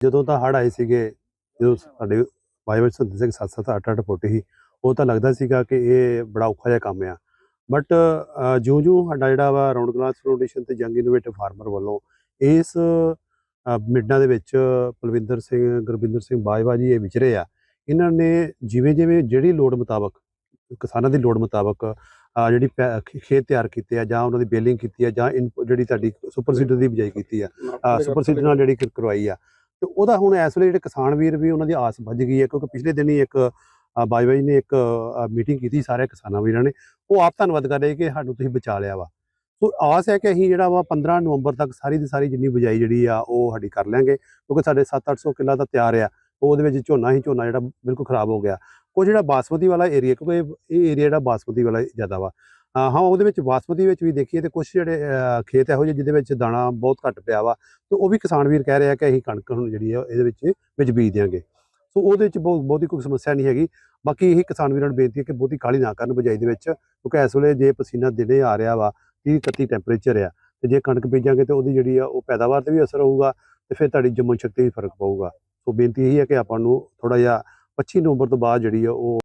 ਜਦੋਂ ਤਾਂ ਹੜ ਆਏ ਸੀਗੇ ਜਦੋਂ ਸਾਡੇ ਵਾਈਵਰ ਸੰਦੇ ਸਿੰਘ 7-7 8-8 ਫੁੱਟ ਹੀ ਉਹ ਤਾਂ ਲੱਗਦਾ ਸੀਗਾ ਕਿ ਇਹ ਬੜਾ ਔਖਾ ਜਿਹਾ ਕੰਮ ਆ। ਬਟ ਜਿਉਂ-ਜਿਉਂ ਸਾਡਾ ਜਿਹੜਾ ਵਾ ਰਾਉਂਡ ਗਲਾਸ ਫਾਊਂਡੇਸ਼ਨ ਤੇ ਜੰਗ ਇਨੋਵੇਟਿਵ ਫਾਰਮਰ ਵੱਲੋਂ ਇਸ ਅ, ਮਿਡਨਾਂ ਦੇ ਵਿੱਚ ਪਲਵਿੰਦਰ ਸਿੰਘ ਗੁਰਵਿੰਦਰ ਸਿੰਘ ਬਾਜਵਾ ਜੀ ਇਹ ਵਿਚਰੇ ਆ। ਇਹਨਾਂ ਨੇ ਜਿਵੇਂ ਜਿਵੇਂ ਜਿਹੜੀ ਲੋੜ ਮੁਤਾਬਕ ਕਿਸਾਨਾਂ ਦੀ ਲੋੜ ਮੁਤਾਬਕ ਜਿਹੜੀ ਖੇਤ ਤਿਆਰ ਕੀਤੇ ਆ ਜਾਂ ਉਹਨਾਂ ਦੀ ਬੇਲਿੰਗ ਕੀਤੀ ਆ ਜਾਂ ਜਿਹੜੀ ਤੁਹਾਡੀ ਸੁਪਰ ਸੀਡਰ ਦੀ ਬਿਜਾਈ ਕੀਤੀ ਆ ਸੁਪਰ ਸੀਡਰ ਨਾਲ ਜਿਹੜੀ ਕਰ- ਕਰਵਾਈ ਆ ਤੇ ਉਹਦਾ ਹੁਣ ਇਸ ਵੇਲੇ ਜਿਹੜੇ ਕਿਸਾਨ ਵੀਰ ਵੀ ਉਹਨਾਂ ਦੀ ਆਸ ਵੱਜ ਗਈ ਹੈ, ਕਿਉਂਕਿ ਪਿਛਲੇ ਦਿਨ ਹੀ ਇੱਕ ਬਾਜਵਾ ਜੀ ਨੇ ਇੱਕ ਮੀਟਿੰਗ ਕੀਤੀ ਸਾਰੇ ਕਿਸਾਨਾਂ ਵੀਰਾਂ ਨੇ, ਉਹ ਆਪ ਧੰਨਵਾਦ ਕਰ ਰਹੇ ਕਿ ਸਾਨੂੰ ਤੁਸੀਂ ਬਚਾ ਲਿਆ ਵਾ। ਸੋ ਆਸ ਹੈ ਕਿ ਅਸੀਂ ਜਿਹੜਾ ਵਾ 15 ਨਵੰਬਰ ਤੱਕ ਸਾਰੀ ਦੀ ਸਾਰੀ ਜਿੰਨੀ ਬਿਜਾਈ ਜਿਹੜੀ ਆ, ਉਹ ਸਾਡੀ ਕਰ ਲਾਂਗੇ, ਕਿਉਂਕਿ ਸਾਡੇ 7-800 ਕਿੱਲਾ ਤਾਂ ਤਿਆਰ ਆ, ਉਹਦੇ ਵਿੱਚ ਝੋਨਾ ਹੀ ਝੋਨਾ ਜਿਹੜਾ ਬਿਲਕੁਲ ਖਰਾਬ ਹੋ ਗਿਆ। ਉਹ ਜਿਹੜਾ ਬਾਸਮਤੀ ਵਾਲਾ ਏਰੀਆ ਕਿਉਂਕਿ ਇਹ- ਇਹ ਏਰੀਆ ਜਿਹੜਾ ਬਾਸਮਤੀ ਵਾਲਾ ਜ਼ਿਆਦਾ ਵਾ। ਹਾਂ, ਉਹਦੇ ਵਿੱਚ ਬਾਸਮਤੀ ਵਿੱਚ ਵੀ ਦੇਖੀਏ ਤੇ ਕੁਝ ਜਿਹੜੇ ਖੇਤ ਇਹੋ ਜਿਹੇ ਜਿਹਦੇ ਵਿੱਚ ਦਾਣਾ ਬਹੁਤ ਘੱਟ ਪਿਆ ਵਾ, ਤੇ ਉਹ ਵੀ ਕਿਸਾਨ ਵੀਰ ਕਹਿ ਰਿਹਾ ਕਿ ਅਸੀਂ ਕਣਕ ਹੁਣ ਜਿਹੜੀ ਆ, ਇਹਦੇ ਵਿੱਚ ਵਿੱਚ ਬੀਜ ਦਿਆਂਗੇ। ਸੋ ਉਹਦੇ ਵਿੱਚ ਬਹੁਤ ਬਹੁਤੀ ਕੋਈ ਸਮੱਸਿਆ ਨਹੀਂ ਹੈਗੀ। ਬਾਕੀ ਇਹ ਕਿਸਾਨ ਵੀਰਾਂ ਨੂੰ ਬੇਨਤੀ ਹੈ ਕਿ ਬਹੁਤੀ ਕਾਹਲੀ ਨਾ ਕਰਨ ਬਿਜਾਈ ਦੇ ਵਿੱਚ, ਕਿਉਂਕਿ ਇਸ ਵੇਲੇ ਜੇ ਪਸੀਨਾ ਦਿਨੇ ਆ ਰਿਹਾ ਵਾ 30 31 ਟੈਂਪਰੇਚਰ ਆ, ਤੇ ਜੇ ਕਣਕ ਬੀਜਾਂਗੇ ਤੇ ਉਹਦੀ ਜਿਹੜੀ ਆ, ਉਹ ਪੈਦਾਵਾਰ ਤੇ ਵੀ ਅਸਰ ਹੋਊਗਾ, ਤੇ ਫਿਰ ਤੁਹਾਡੀ ਜੰਮਣ ਸ਼ਕਤੀ ਵੀ ਫ਼ਰਕ ਪਊਗਾ। ਸੋ ਬੇਨਤੀ ਇਹ ਹੈ ਕਿ ਆਪਾਂ ਨੂੰ ਥੋੜਾ ਜਿਹਾ 25 ਨਵੰਬਰ ਤੋਂ ਬਾਅਦ ਜਿਹੜੀ ਆ, ਉਹ